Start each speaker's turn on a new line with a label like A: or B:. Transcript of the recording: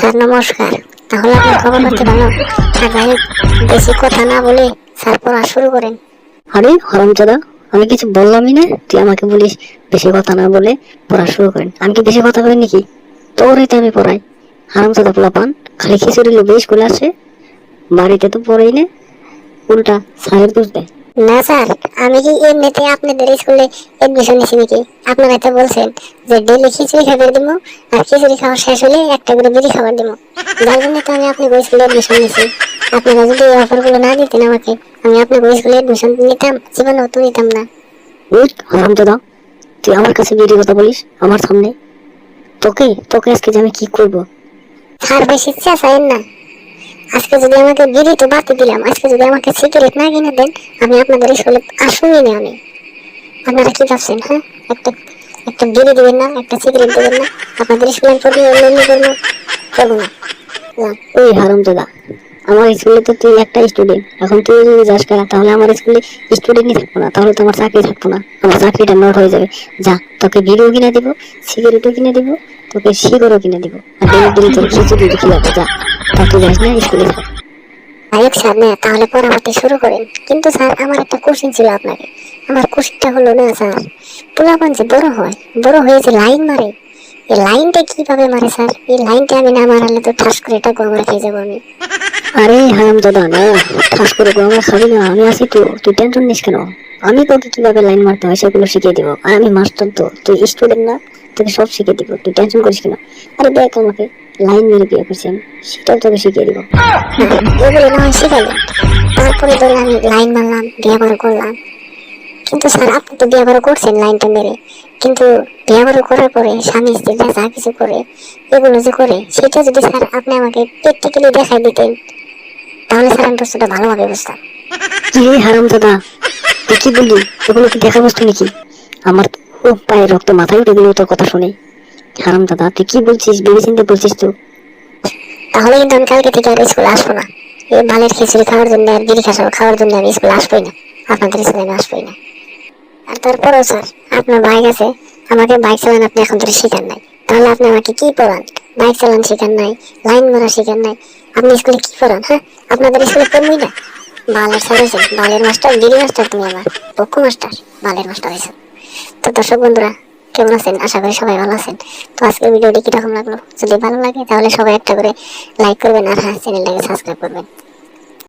A: Sir, নমস্কার। তাহলে খবর করতে বেশি কথা না বলে স্যার পড়া শুরু করেন।
B: আরে আমি কিছু বললামই না। তুই আমাকে বলিস বেশি কথা না বলে পড়া শুরু করেন। আমি কি বেশি কথা বলি নাকি? তোরই তো আমি পড়াই। হারামজাদা পোলাপান, খালি খিচুড়ি লোক স্কুলে আসে। বাড়িতে তো পড়েই না। উল্টা স্যারের দোষ দেয়।
A: না স্যার আমি কি এমনিতে আপনাদের স্কুলে এডমিশন নিছি নাকি? আপনারা তো বলছেন যে ডেলি খিচুড়ি খাবার দিব আর খিচুড়ি খাওয়া শেষ হলে একটা করে বিড়ি খাবার দিব। যার জন্য তো আমি আপনাকে স্কুলে এডমিশন নিছি। আপনারা যদি এই অফারগুলো না দিতেন আমাকে আমি আপনাকে স্কুলে এডমিশন নিতাম জীবনেও তো নিতাম না।
B: ওই হারামজাদা তুই আমার কাছে বিয়ের কথা বলিস আমার সামনে? তোকে তোকে আজকে আমি কি করব?
A: স্যার বেশি ইচ্ছা চাইেন না। আজকে যদি আমাকে বিড়ি তো বাতি দিলাম, আজকে যদি আমাকে সিগারেট না কিনে দেন, আমি আপনাদের স্কুলে আসুনই না আমি। আপনারা কি ভাবছেন হ্যাঁ? একটা একটা বিড়ি দিবেন না, একটা সিগারেট দিবেন না, আপনাদের স্কুলে প্রতি অন্য করব করব না।
B: ওই হারামজাদা আমার স্কুলে তো তুই একটা স্টুডেন্ট এখন তুই যদি যাস করা তাহলে আমার স্কুলে স্টুডেন্টই থাকব না, তাহলে তো আমার চাকরি থাকব না, আমার চাকরিটা নট হয়ে যাবে। যা, তোকে বিড়িও কিনে দিব, সিগারেটও কিনে দিব, তোকে শিগরও কিনে দিব, আর দিন তোর খিচুড়ি খিলাবো যা। থাক
A: স্যার, না, তাহলে পড়াশোনা শুরু করেন কিন্তু স্যার, আমার একটা কোশ্চেন ছিল আপনাকে। আমার কোশ্চেনটা হলো, না, স্যার পোলাপান যে বড় হয়, বড় হয়ে যে লাইন মারে, এই লাইনটা কীভাবে মারে, স্যার? এই লাইনটা আমি না মারালে তো ঠাস করে এটা গমরা খেয়ে যাব আমি।
B: আরে হারামজাদা না, ঠাস করে গো আমরা খাবি না, আমি আছি তো, তুই টেনশন নিস কেন? আমি তোকে কীভাবে লাইন মারতে হয় সেগুলো শিখিয়ে দিব। আর আমি মাস্টার তো, তুই স্টুডেন্ট না, তোকে সব শিখিয়ে দিব, তুই টেনশন করিস কেন? আরে দেখ আমাকে। লাইন মেরে বিয়ে করছি সেটাও তোকে শিখিয়ে দিব।
A: না হয় তারপরে ধরে আমি লাইন মারলাম, বিয়ে বারো করলাম। কিন্তু স্যার, আপনি তো বিয়ে বারো করছেন লাইনটা মেরে। কিন্তু বিয়ে বারো করার পরে স্বামী যা কিছু করে, এগুলো যে করে, সেটা যদি স্যার আপনি আমাকে প্র্যাকটিক্যালি দেখাই দিতেন, তাহলে স্যার আমি বস্তুটা ভালোভাবে বুঝতাম।
B: কি রে হারামজাদা? তুই কি বললি? কি দেখা বস্তু নাকি আমার ও পায়ে রক্ত মাথায় উঠে গেল তোর কথা শুনে। হারামজাদা তুই কি বলছিস? ভেবে চিন্তে বলছিস তো।
A: তাহলে কিন্তু আমি কালকে থেকে আর স্কুলে আসব না। এই মালের খিচুড়ি খাওয়ার জন্য আর বিড়ি খাওয়া খাওয়ার জন্য আমি স্কুলে আসবোই না। আপনাদের স্কুলে আমি আসবোই না। আর তারপরেও স্যার আপনার বাইক আছে। আমাকে বাইক চালান আপনি এখন ধরে শেখান নাই। তাহলে আপনি আমাকে কি পড়ান? বাইক চালান শেখান নাই লাইন মারা শেখান নাই। আপনি স্কুলে কি পড়ান হ্যাঁ? আপনাদের স্কুলে পড়বই না। বালের স্যার হয়েছে বালের মাস্টার বিড়ি মাস্টার তুমি আমার পক্ষ মাস্টার বালের মাস্টার হয়েছে তো দর্শক বন্ধুরা কেমন আছেন? আশা করি সবাই ভালো আছেন। তো আজকের ভিডিওটি কীরকম লাগল? যদি ভালো লাগে তাহলে সবাই একটা করে লাইক করবেন আর হ্যাঁ চ্যানেলটাকে সাবস্ক্রাইব করবেন।